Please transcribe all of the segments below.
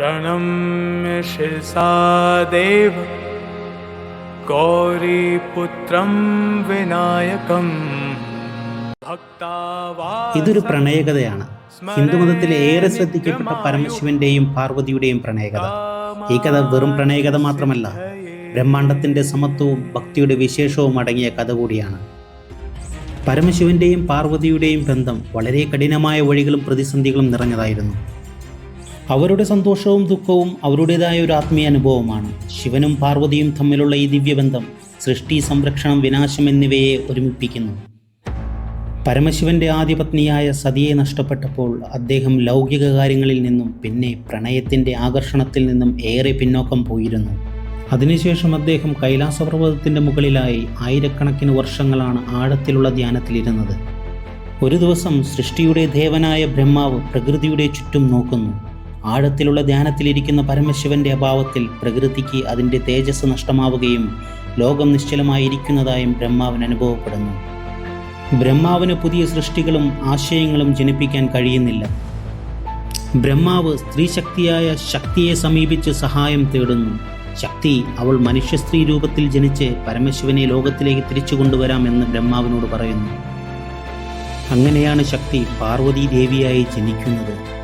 प्रणम्य शिरसा देव गौरीपुत्रं विनायकं भक्तावा ഇതൊരു പ്രണയകഥയാണ് ഹിന്ദുമതത്തിലെ ഏറെ ശ്രദ്ധിക്കപ്പെട്ട പരമശിവന്റെയും പാർവതിയുടെയും പ്രണയകഥ ഈ കഥ വെറും പ്രണയകഥ മാത്രമല്ല ബ്രഹ്മാണ്ടത്തിന്റെ സമത്വവും ഭക്തിയുടെ വിശേഷവും അടങ്ങിയ കഥ കൂടിയാണ് പരമശിവന്റെയും പാർവതിയുടെയും ബന്ധം വളരെ കഠിനമായ വഴികളും പ്രതിസന്ധികളും നിറഞ്ഞതായിരുന്നു അവരുടെ സന്തോഷവും ദുഃഖവും അവരുടേതായ ഒരു ആത്മീയ അനുഭവമാണ്. ശിവനും പാർവതിയും തമ്മിലുള്ള ഈ ദിവ്യബന്ധം സൃഷ്ടി സംരക്ഷണം വിനാശം എന്നിവയെ ഒരുമിപ്പിക്കുന്നു. പരമശിവന്റെ ആദ്യപത്നിയായ സതിയെ നഷ്ടപ്പെട്ടപ്പോൾ അദ്ദേഹം ലൗകിക കാര്യങ്ങളിൽ നിന്നും പിന്നെ പ്രണയത്തിന്റെ ആകർഷണത്തിൽ നിന്നും ഏറെ പിന്നോക്കം പോയിരുന്നു. അതിനുശേഷം അദ്ദേഹം കൈലാസപർവതത്തിന്റെ മുകളിലായി ആയിരക്കണക്കിന് വർഷങ്ങളാണ് ആഴത്തിലുള്ള ധ്യാനത്തിലിരുന്നത്. ഒരു ദിവസം സൃഷ്ടിയുടെ ദേവനായ ബ്രഹ്മാവ് പ്രകൃതിയുടെ ചുറ്റും നോക്കുന്നു. ആഴത്തിലുള്ള ധ്യാനത്തിലിരിക്കുന്ന പരമശിവന്റെ അഭാവത്തിൽ പ്രകൃതിക്ക് അതിന്റെ തേജസ് നഷ്ടമാവുകയും ലോകം നിശ്ചലമായിരിക്കുന്നതായും ബ്രഹ്മാവിന് അനുഭവപ്പെടുന്നു. ബ്രഹ്മാവിന് പുതിയ സൃഷ്ടികളും ആശയങ്ങളും ജനിപ്പിക്കാൻ കഴിയുന്നില്ല. ബ്രഹ്മാവ് സ്ത്രീശക്തിയായ ശക്തിയെ സമീപിച്ച് സഹായം തേടുന്നു. ശക്തി അവൾ മനുഷ്യ സ്ത്രീ രൂപത്തിൽ ജനിച്ച് പരമശിവനെ ലോകത്തിലേക്ക് തിരിച്ചു കൊണ്ടുവരാമെന്ന് ബ്രഹ്മാവിനോട് പറയുന്നു. അങ്ങനെയാണ് ശക്തി പാർവതി ദേവിയായി ജനിക്കുന്നത്.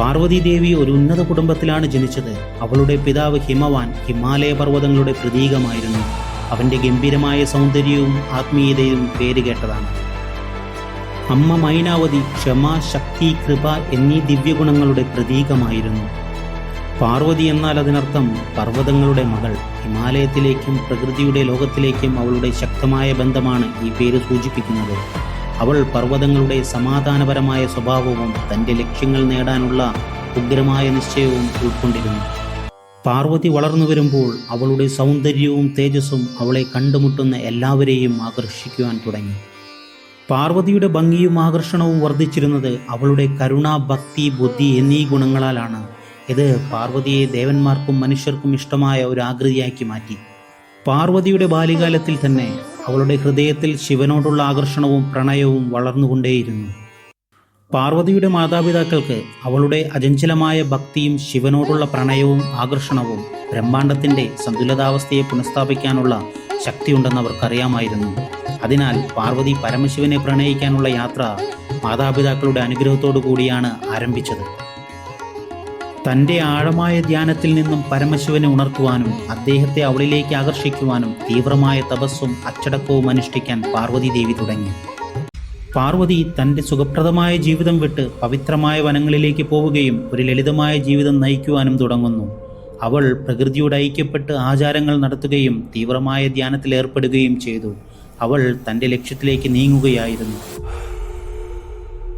പാർവതി ദേവി ഒരു ഉന്നത കുടുംബത്തിലാണ് ജനിച്ചത്. അവളുടെ പിതാവ് ഹിമവാൻ ഹിമാലയ പർവതങ്ങളുടെ പ്രതീകമായിരുന്നു. അവന്റെ ഗംഭീരമായ സൗന്ദര്യവും ആത്മീയതയും പേരുകേട്ടതാണ് അമ്മ മൈനാവതി ക്ഷമ ശക്തി കൃപ എന്നീ ദിവ്യഗുണങ്ങളുടെ പ്രതീകമായിരുന്നു. പാർവതി എന്നാൽ അതിനർത്ഥം പർവതങ്ങളുടെ മകൾ. ഹിമാലയത്തിലേക്കും പ്രകൃതിയുടെ ലോകത്തിലേക്കും അവളുടെ ശക്തമായ ബന്ധമാണ് ഈ പേര് സൂചിപ്പിക്കുന്നത്. അവൾ പർവതങ്ങളുടെ സമാധാനപരമായ സ്വഭാവവും തന്റെ ലക്ഷ്യങ്ങൾ നേടാനുള്ള ഉഗ്രമായ നിശ്ചയവും ഉൾക്കൊണ്ടിരുന്നു. പാർവതി വളർന്നു വരുമ്പോൾ അവളുടെ സൗന്ദര്യവും തേജസ്സും അവളെ കണ്ടുമുട്ടുന്ന എല്ലാവരെയും ആകർഷിക്കുവാൻ തുടങ്ങി. പാർവതിയുടെ ഭംഗിയും ആകർഷണവും വർദ്ധിച്ചിരുന്നത് അവളുടെ കരുണ ഭക്തി ബുദ്ധി എന്നീ ഗുണങ്ങളാലാണ്. ഇത് പാർവതിയെ ദേവന്മാർക്കും മനുഷ്യർക്കും ഇഷ്ടമായ ഒരു ആകൃതിയാക്കി മാറ്റി. പാർവതിയുടെ ബാല്യകാലത്തിൽ തന്നെ അവളുടെ ഹൃദയത്തിൽ ശിവനോടുള്ള ആകർഷണവും പ്രണയവും വളർന്നുകൊണ്ടേയിരുന്നു. പാർവതിയുടെ മാതാപിതാക്കൾക്ക് അവളുടെ അചഞ്ചലമായ ഭക്തിയും ശിവനോടുള്ള പ്രണയവും ആകർഷണവും ബ്രഹ്മാണ്ടത്തിന്റെ സന്തുലിതാവസ്ഥയെ പുനഃസ്ഥാപിക്കാനുള്ള ശക്തിയുണ്ടെന്ന് അവർക്കറിയാമായിരുന്നു. അതിനാൽ പാർവതി പരമശിവനെ പ്രണയിക്കാനുള്ള യാത്ര മാതാപിതാക്കളുടെ അനുഗ്രഹത്തോടു കൂടിയാണ് ആരംഭിച്ചത്. തന്റെ ആഴമായ ധ്യാനത്തിൽ നിന്നും പരമശിവനെ ഉണർത്തുവാനും അദ്ദേഹത്തെ അവളിലേക്ക് ആകർഷിക്കുവാനും തീവ്രമായ തപസ്സും അച്ചടക്കവും അനുഷ്ഠിക്കാൻ പാർവതി ദേവി തുടങ്ങി. പാർവതി തന്റെ സുഖപ്രദമായ ജീവിതം വിട്ട് പവിത്രമായ വനങ്ങളിലേക്ക് പോവുകയും ഒരു ലളിതമായ ജീവിതം നയിക്കുവാനും തുടങ്ങുന്നു. അവൾ പ്രകൃതിയോട് ഐക്യപ്പെട്ട് ആചാരങ്ങൾ നടത്തുകയും തീവ്രമായ ധ്യാനത്തിൽ ഏർപ്പെടുകയും ചെയ്തു. അവൾ തന്റെ ലക്ഷ്യത്തിലേക്ക് നീങ്ങുകയായിരുന്നു.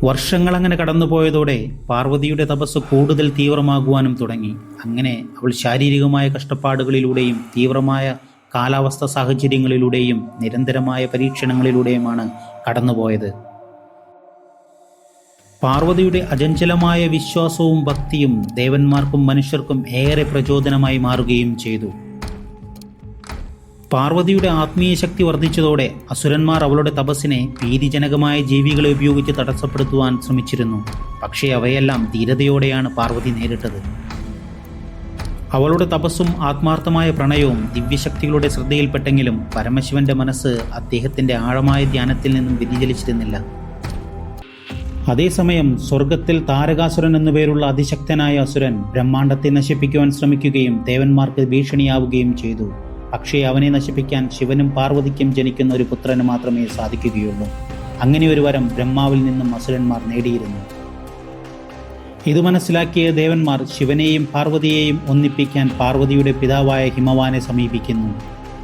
വർഷങ്ങൾ അങ്ങനെ കടന്നുപോയതോടെ പാർവതിയുടെ തപസ് കൂടുതൽ തീവ്രമാകുവാനും തുടങ്ങി. അങ്ങനെ അവൾ ശാരീരികമായ കഷ്ടപ്പാടുകളിലൂടെയും തീവ്രമായ കാലാവസ്ഥ സാഹചര്യങ്ങളിലൂടെയും നിരന്തരമായ പരീക്ഷണങ്ങളിലൂടെയുമാണ് കടന്നുപോയത്. പാർവതിയുടെ അചഞ്ചലമായ വിശ്വാസവും ഭക്തിയും ദേവന്മാർക്കും മനുഷ്യർക്കും ഏറെ പ്രചോദനമായി മാറുകയും ചെയ്തു. പാർവതിയുടെ ആത്മീയ ശക്തി വർദ്ധിച്ചതോടെ അസുരന്മാർ അവളുടെ തപസ്സിനെ ഭീതിജനകമായ ജീവികളെ ഉപയോഗിച്ച് തടസ്സപ്പെടുത്തുവാൻ ശ്രമിച്ചിരുന്നു. പക്ഷേ അവയെല്ലാം ധീരതയോടെയാണ് പാർവതി നേരിട്ടത്. അവളുടെ തപസ്സും ആത്മാർത്ഥമായ പ്രണയവും ദിവ്യശക്തികളുടെ ശ്രദ്ധയിൽപ്പെട്ടെങ്കിലും പരമശിവന്റെ മനസ്സ് അദ്ദേഹത്തിന്റെ ആഴമായ ധ്യാനത്തിൽ നിന്നും വ്യതിചലിച്ചിരുന്നില്ല. അതേസമയം സ്വർഗത്തിൽ താരകാസുരൻ എന്നുപേരുള്ള അതിശക്തനായ അസുരൻ ബ്രഹ്മാണ്ടത്തെ നശിപ്പിക്കുവാൻ ശ്രമിക്കുകയും ദേവന്മാർക്ക് ഭീഷണിയാവുകയും ചെയ്തു. പക്ഷേ അവനെ നശിപ്പിക്കാൻ ശിവനും പാർവതിക്കും ജനിക്കുന്ന ഒരു പുത്രന് മാത്രമേ സാധിക്കുകയുള്ളൂ. അങ്ങനെ ഒരു വരം ബ്രഹ്മാവിൽ നിന്നും അസുരന്മാർ നേടിയിരുന്നു. ഇത് മനസ്സിലാക്കിയ ദേവന്മാർ ശിവനെയും പാർവതിയെയും ഒന്നിപ്പിക്കാൻ പാർവതിയുടെ പിതാവായ ഹിമവാനെ സമീപിക്കുന്നു.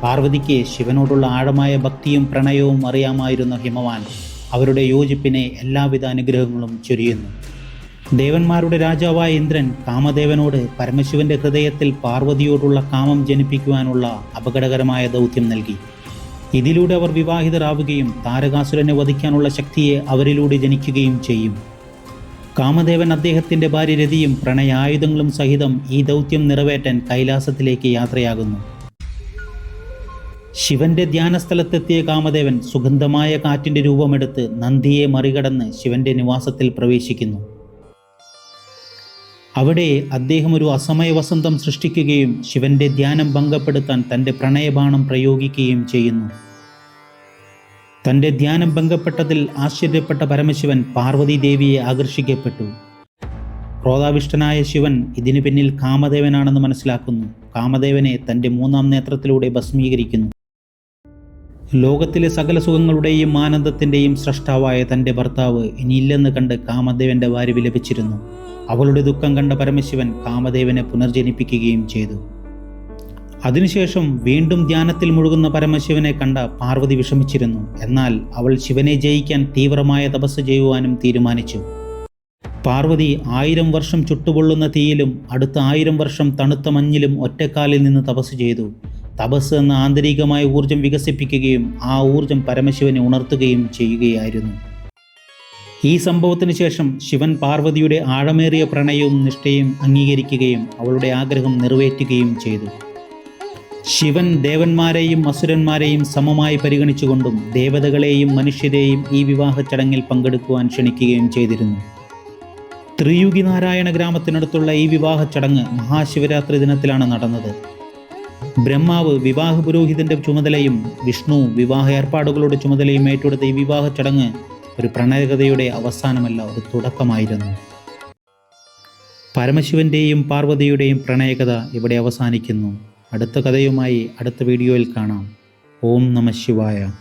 പാർവതിക്ക് ശിവനോടുള്ള ആഴമായ ഭക്തിയും പ്രണയവും അറിയാമായിരുന്ന ഹിമവാൻ. അവരുടെ യോജിപ്പിനെ എല്ലാവിധ അനുഗ്രഹങ്ങളും ചൊരിയുന്നു. ദേവന്മാരുടെ രാജാവായ ഇന്ദ്രൻ കാമദേവനോട് പരമശിവന്റെ ഹൃദയത്തിൽ പാർവതിയോടുള്ള കാമം ജനിപ്പിക്കുവാനുള്ള അപകടകരമായ ദൗത്യം നൽകി. ഇതിലൂടെ അവർ വിവാഹിതരാവുകയും താരകാസുരനെ വധിക്കാനുള്ള ശക്തിയെ അവരിലൂടെ ജനിക്കുകയും ചെയ്യും. കാമദേവൻ അദ്ദേഹത്തിന്റെ ഭാര്യ രതിയും പ്രണയായുധങ്ങളും സഹിതം ഈ ദൗത്യം നിറവേറ്റാൻ കൈലാസത്തിലേക്ക് യാത്രയാകുന്നു. ശിവന്റെ ധ്യാനസ്ഥലത്തെത്തിയ കാമദേവൻ സുഗന്ധമായ കാറ്റിന്റെ രൂപമെടുത്ത് നന്ദിയെ മറികടന്ന് ശിവന്റെ നിവാസത്തിൽ പ്രവേശിക്കുന്നു. അവിടെ അദ്ദേഹം ഒരു അസമയ വസന്തം സൃഷ്ടിക്കുകയും ശിവന്റെ ധ്യാനം ഭംഗപ്പെടുത്താൻ തന്റെ പ്രണയബാണം പ്രയോഗിക്കുകയും ചെയ്യുന്നു. തന്റെ ധ്യാനം ഭംഗപ്പെട്ടതിൽ ആശ്ചര്യപ്പെട്ട പരമശിവൻ പാർവതി ദേവിയെ ആകർഷിക്കപ്പെട്ടു. ക്രോധാവിഷ്ടനായ ശിവൻ ഇതിനു പിന്നിൽ കാമദേവനാണെന്ന് മനസ്സിലാക്കുന്നു. കാമദേവനെ തന്റെ മൂന്നാം നേത്രത്തിലൂടെ ഭസ്മീകരിക്കുന്നു. ലോകത്തിലെ സകല സുഖങ്ങളുടെയും ആനന്ദത്തിന്റെയും സൃഷ്ടാവായ തന്റെ ഭർത്താവ് ഇനിയില്ലെന്ന് കണ്ട് കാമദേവന്റെ വാരി വിലപിച്ചിരുന്നു അവളുടെ ദുഃഖം കണ്ട പരമശിവൻ കാമദേവനെ പുനർജനിപ്പിക്കുകയും ചെയ്തു. അതിനുശേഷം വീണ്ടും ധ്യാനത്തിൽ മുഴുകുന്ന പരമശിവനെ കണ്ട പാർവതി വിഷമിച്ചിരുന്നു. എന്നാൽ അവൾ ശിവനെ ജയിക്കാൻ തീവ്രമായ തപസ് ചെയ്യുവാനും തീരുമാനിച്ചു. പാർവതി ആയിരം വർഷം ചുട്ടുപൊള്ളുന്ന തീയിലും അടുത്ത ആയിരം വർഷം തണുത്ത മഞ്ഞിലും ഒറ്റക്കാലിൽ നിന്ന് തപസ് ചെയ്തു. തപസ് എന്ന ആന്തരികമായ ഊർജം വികസിപ്പിക്കുകയും ആ ഊർജം പരമശിവനെ ഉണർത്തുകയും ചെയ്യുകയായിരുന്നു. ഈ സംഭവത്തിന് ശേഷം ശിവൻ പാർവതിയുടെ ആഴമേറിയ പ്രണയവും നിഷ്ഠയും അംഗീകരിക്കുകയും അവളുടെ ആഗ്രഹം നിറവേറ്റുകയും ചെയ്തു. ശിവൻ ദേവന്മാരെയും അസുരന്മാരെയും സമമായി പരിഗണിച്ചുകൊണ്ടും ദേവതകളെയും മനുഷ്യരെയും ഈ വിവാഹ ചടങ്ങിൽ പങ്കെടുക്കുവാൻ ക്ഷണിക്കുകയും ചെയ്തിരുന്നു. ത്രിയുഗി നാരായണ ഗ്രാമത്തിനടുത്തുള്ള ഈ വിവാഹ ചടങ്ങ് മഹാശിവരാത്രി ദിനത്തിലാണ് നടന്നത്. ബ്രഹ്മാവ് വിവാഹ പുരോഹിതന്റെ ചുമതലയും വിഷ്ണു വിവാഹ ഏർപ്പാടുകളുടെ ചുമതലയും ഏറ്റെടുത്ത ഈ വിവാഹ ചടങ്ങ് ഒരു പ്രണയകഥയുടെ അവസാനമല്ല ഒരു തുടക്കമായിരുന്നു. പരമശിവന്റെയും പാർവതിയുടെയും പ്രണയകഥ ഇവിടെ അവസാനിക്കുന്നു. അടുത്ത കഥയുമായി അടുത്ത വീഡിയോയിൽ കാണാം. ഓം നമ ശിവായ.